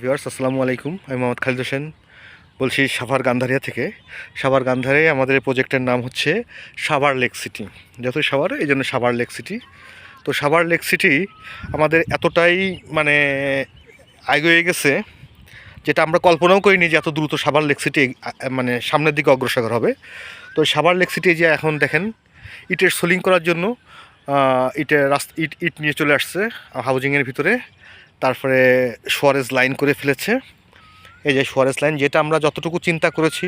Viewers, আসসালামু আলাইকুম। আমি মোহাম্মদ খালিদ হোসেন বলছি সাভার গান্ধারিয়া থেকে। সাভার গান্ধারে আমাদের এই প্রজেক্টের নাম হচ্ছে সাভার লেক সিটি। যতই সাভার, এই জন্য সাভার লেক সিটি। তো সাভার লেক সিটি আমাদের এতটাই মানে এগিয়ে গেছে, যেটা আমরা কল্পনাও করিনি যে এত দ্রুত সাভার লেক সিটি মানে সামনের দিকে অগ্রসর হবে। তো সাভার লেক সিটি যে এখন দেখেন, ইটের সোলিং করার জন্য ইটের রাস্তা ইট ইট নিয়ে চলে আসছে হাউজিংয়ের ভিতরে। তারপরে সোয়ারেজ লাইন করে ফেলেছে। এই যে সোয়ারেজ লাইন, যেটা আমরা যতটুকু চিন্তা করেছি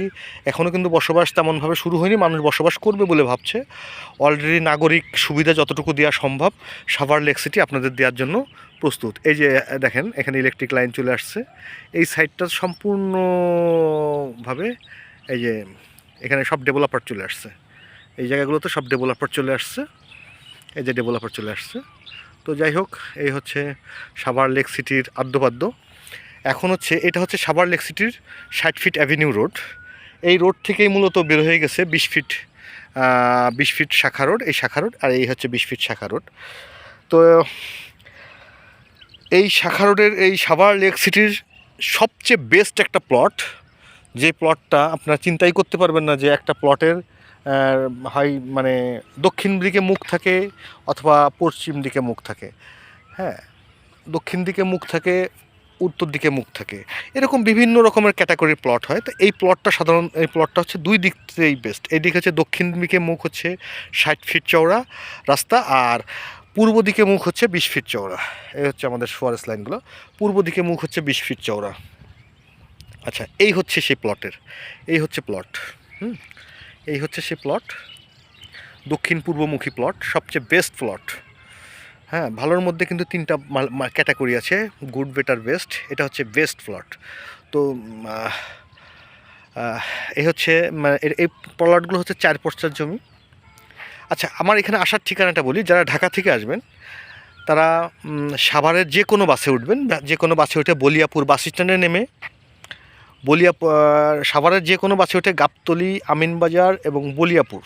এখনও কিন্তু বসবাস তেমনভাবে শুরু হয়নি, মানুষ বসবাস করবে বলে ভাবছে। অলরেডি নাগরিক সুবিধা যতটুকু দেওয়া সম্ভব, সাভার লেক সিটি আপনাদের দেওয়ার জন্য প্রস্তুত। এই যে, দেখেন, এখানে ইলেকট্রিক লাইন চলে আসছে। এই সাইডটা সম্পূর্ণভাবে, এই যে, এখানে সব ডেভেলপার চলে আসছে। এই জায়গাগুলোতে সব ডেভেলপার চলে আসছে। এই যে ডেভেলপার চলে আসছে। তো যাই হোক, এই হচ্ছে সাভার লেক সিটির আদ্যপাদ্য। এখন হচ্ছে, এটা হচ্ছে সাভার লেক সিটির ষাট ফিট অ্যাভিনিউ রোড। এই রোড থেকেই মূলত বের হয়ে গেছে বিশ ফিট বিশ ফিট শাখা রোড, এই শাখা রোড, আর এই হচ্ছে বিশ ফিট শাখা রোড। তো, এই শাখা রোডের এই সাভার লেক সিটির সবচেয়ে বেস্ট একটা প্লট যে প্লটটা আপনারা চিন্তাই করতে পারবেন না যে একটা প্লটের হয় মানে দক্ষিণ দিকে মুখ থাকে অথবা পশ্চিম দিকে মুখ থাকে। হ্যাঁ দক্ষিণ দিকে মুখ থাকে, উত্তর দিকে মুখ থাকে। এরকম বিভিন্ন রকমের ক্যাটাগরির প্লট হয়। তো এই প্লটটা সাধারণ, এই প্লটটা হচ্ছে দুই দিক থেকেই বেস্ট এই দিকে হচ্ছে দক্ষিণ দিকে মুখ হচ্ছে ষাট ফিট চওড়া রাস্তা আর পূর্ব দিকে মুখ হচ্ছে বিশ ফিট চওড়া। এই হচ্ছে আমাদের সোয়ারেস লাইনগুলো। পূর্ব দিকে মুখ হচ্ছে বিশ ফিট চওড়া। আচ্ছা এই হচ্ছে সেই প্লটের, এই হচ্ছে প্লট। হুম? এই হচ্ছে সে প্লট দক্ষিণ পূর্বমুখী প্লট সবচেয়ে বেস্ট প্লট হ্যাঁ ভালোর মধ্যে কিন্তু তিনটা ক্যাটাগরি আছে গুড বেটার বেস্ট এটা হচ্ছে বেস্ট প্লট তো এই হচ্ছে এই প্লটগুলো হচ্ছে চার পর্চার জমি। আচ্ছা আমার এখানে আসার ঠিকানাটা বলি, যারা ঢাকা থেকে আসবেন, তারা সাভারের যে কোনো বাসে উঠবেন যে কোনো বাসে উঠে বলিয়াপুর বাস স্ট্যান্ডে নেমে বলিয়া সাভারের যে কোনো বাসে উঠে গাবতলি, আমিনবাজার এবং বলিয়াপুর।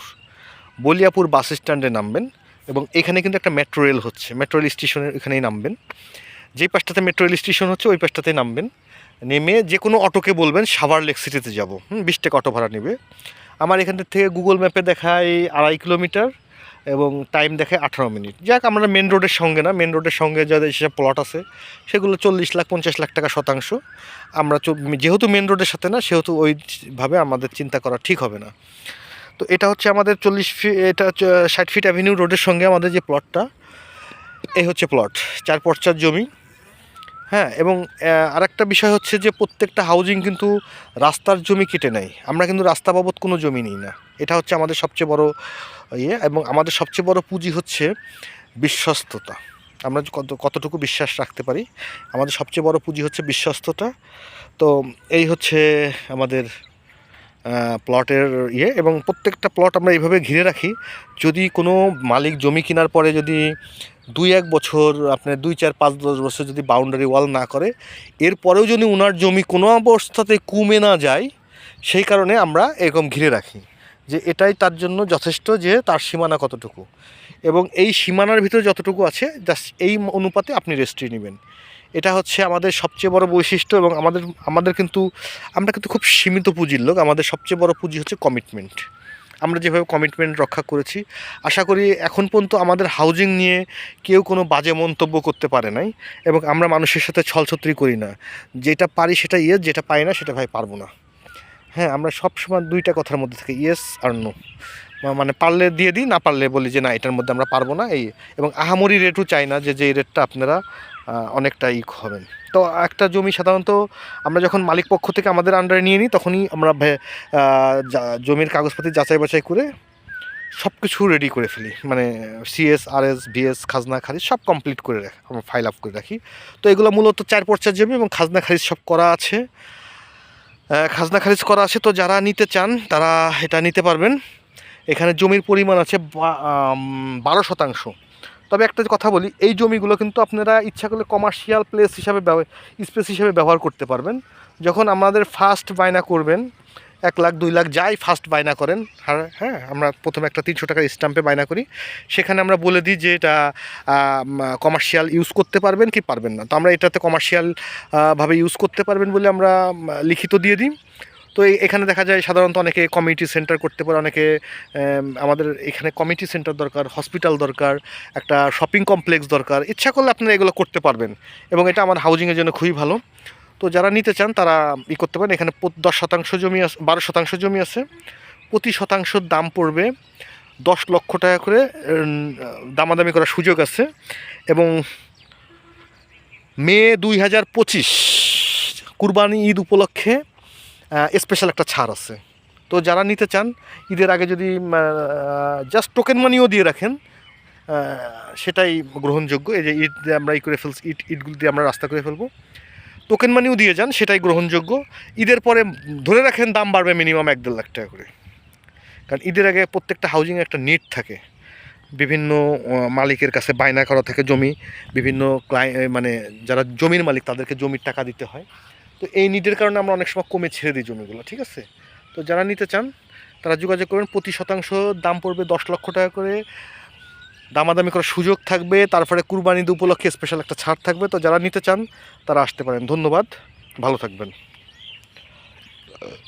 বলিয়াপুর বাস স্ট্যান্ডে নামবেন এবং এখানে কিন্তু একটা মেট্রো রেল হচ্ছে। মেট্রো রেল স্টেশনের এখানেই নামবেন। যেই পাশটাতে মেট্রো রেল স্টেশন হচ্ছে, ওই পাশটাতেই নামবেন। নেমে যে কোনো অটোকে বলবেন, সাভার লেক সিটিতে যাব। হুম, বিশ টাকা অটো ভাড়া নেবে। আমার এখান থেকে গুগল ম্যাপে দেখায় আড়াই কিলোমিটার। এবং টাইম দেখে আঠারো মিনিট যাক, আমরা মেন রোডের সঙ্গে না মেন রোডের সঙ্গে যাদের যেসব প্লট আছে, সেগুলো চল্লিশ লাখ, পঞ্চাশ লাখ টাকা শতাংশ। আমরা যেহেতু মেন রোডের সাথে না, সেহেতু ওইভাবে আমাদের চিন্তা করা ঠিক হবে না। তো এটা হচ্ছে আমাদের চল্লিশ ফি এটা ষাট ফিট অ্যাভিনিউ রোডের সঙ্গে আমাদের যে প্লটটা এই হচ্ছে প্লট চার পর্চার জমি। হ্যাঁ এবং আরেকটা বিষয় হচ্ছে যে প্রত্যেকটা হাউজিং কিন্তু রাস্তার জমি কেটে নেয়। আমরা কিন্তু রাস্তা বাবদ কোনো জমি নিই না। এটা হচ্ছে আমাদের সবচেয়ে বড় ইয়ে এবং আমাদের সবচেয়ে বড় পুঁজি হচ্ছে বিশ্বস্ততা। আমরা কত, কতটুকু বিশ্বাস রাখতে পারি, আমাদের সবচেয়ে বড় পুঁজি হচ্ছে বিশ্বস্ততা। তো এই হচ্ছে আমাদের প্লটের ইয়ে এবং প্রত্যেকটা প্লট আমরা এইভাবে ঘিরে রাখি। যদি কোনো মালিক জমি কেনার পরে যদি দুই এক বছর আপনার দুই চার পাঁচ দশ বছর যদি বাউন্ডারি ওয়াল না করে, এরপরেও যদি ওনার জমি কোনো অবস্থাতে কমে না যায়, সেই কারণে আমরা এরকম ঘিরে রাখি যে এটাই তার জন্য যথেষ্ট যে তার সীমানা কতটুকু। এবং এই সীমানার ভিতরে যতটুকু আছে জাস্ট এই অনুপাতে আপনি রেস্ট্রি নেবেন। এটা হচ্ছে আমাদের সবচেয়ে বড় বৈশিষ্ট্য এবং আমাদের আমাদের কিন্তু, আমরা কিন্তু খুব সীমিত পুঁজির লোক। আমাদের সবচেয়ে বড় পুঁজি হচ্ছে কমিটমেন্ট আমরা যেভাবে কমিটমেন্ট রক্ষা করেছি, আশা করি এখন পর্যন্ত আমাদের হাউজিং নিয়ে কেউ কোনো বাজে মন্তব্য করতে পারে নাই এবং আমরা মানুষের সাথে ছলছত্রি করি না। যেটা পারি সেটা ইয়েস যেটা পাই না সেটা ভাই পারব না। হ্যাঁ আমরা সবসময় দুইটা কথার মধ্যে থেকে ইয়েস আর নো মানে পারলে দিয়ে দিই, না পারলে বলি যে না, এটার মধ্যে আমরা পারব না। এই এবং আহামরি রেটও চাই না যে যে রেটটা আপনারা অনেকটা ই হবেন। তো একটা জমি সাধারণত আমরা যখন মালিক পক্ষ থেকে আমাদের আন্ডারে নিয়ে নিই, তখনই আমরা জমির কাগজপাতি যাচাই বাছাই করে সব কিছু রেডি করে ফেলি। মানে সিএস আরএস বিএস খাজনা, খারিজ সব কমপ্লিট করে রাখি আমরা ফাইল আপ করে রাখি। তো এগুলো মূলত চার পর্চার জমি এবং খাজনা, খারিজ সব করা আছে। খাজনা, খারিজ করা আছে। তো যারা নিতে চান, তারা এটা নিতে পারবেন। এখানে জমির পরিমাণ আছে বারো শতাংশ। তবে একটা কথা বলি, এই জমিগুলো কিন্তু আপনারা ইচ্ছা করলে কমার্শিয়াল প্লেস হিসাবে স্পেস হিসাবে ব্যবহার করতে পারবেন। যখন আমাদের ফার্স্ট বায়না করবেন, এক লাখ, দুই লাখ যাই ফার্স্ট বায়না করেন, আর হ্যাঁ আমরা প্রথমে একটা তিনশো টাকার স্ট্যাম্পে বায়না করি। সেখানে আমরা বলে দিই যে এটা কমার্শিয়াল ইউজ করতে পারবেন কি পারবেন না। তো আমরা এটাতে কমার্শিয়াল ভাবে ইউজ করতে পারবেন বলে আমরা লিখিত দিয়ে দিই। তো এখানে দেখা যায় সাধারণত অনেকে কমিউনিটি সেন্টার করতে পারে, অনেকে আমাদের এখানে কমিউনিটি সেন্টার দরকার হসপিটাল দরকার, একটা শপিং কমপ্লেক্স দরকার, ইচ্ছা করলে আপনারা এগুলো করতে পারবেন এবং এটা আমার হাউজিংয়ের জন্য খুবই ভালো। তো যারা নিতে চান তারা ই করতে পারেন, এখানে দশ শতাংশ জমি আছে বারো শতাংশ জমি আছে প্রতি শতাংশর দাম পড়বে দশ লক্ষ টাকা করে দামাদামি করার সুযোগ আছে এবং মে দুই হাজার পঁচিশ কুরবানি ঈদ উপলক্ষে স্পেশাল একটা ছাড় আছে। তো যারা নিতে চান, ঈদের আগে যদি জাস্ট টোকেন মানিও দিয়ে রাখেন সেটাই গ্রহণযোগ্য। এই যে দিয়ে আমরা ই করে ফেলছি, ঈদ, ঈদগুলো দিয়ে আমরা রাস্তা করে ফেলব। টোকেন মানিও দিয়ে যান, সেটাই গ্রহণযোগ্য। ঈদের পরে ধরে রাখেন, দাম বাড়বে মিনিমাম এক দেড় লাখ টাকা করে। কারণ ঈদের আগে প্রত্যেকটা হাউজিংয়ে একটা নিট থাকে। বিভিন্ন মালিকের কাছে বায়না করা থাকে জমি। বিভিন্ন ক্লাই মানে যারা জমির মালিক, তাদেরকে জমির টাকা দিতে হয়। তো এই নিডের কারণে আমরা অনেক সময় কমে ছেড়ে দিই জমিগুলো, ঠিক আছে? তো যারা নিতে চান, তারা যোগাযোগ করবেন, প্রতি শতাংশ দাম পড়বে দশ লক্ষ টাকা করে। দামাদামি করার সুযোগ থাকবে, তারপরে কুরবানি উপলক্ষে স্পেশাল একটা ছাড় থাকবে। তো যারা নিতে চান, তারা আসতে পারেন। ধন্যবাদ, ভালো থাকবেন।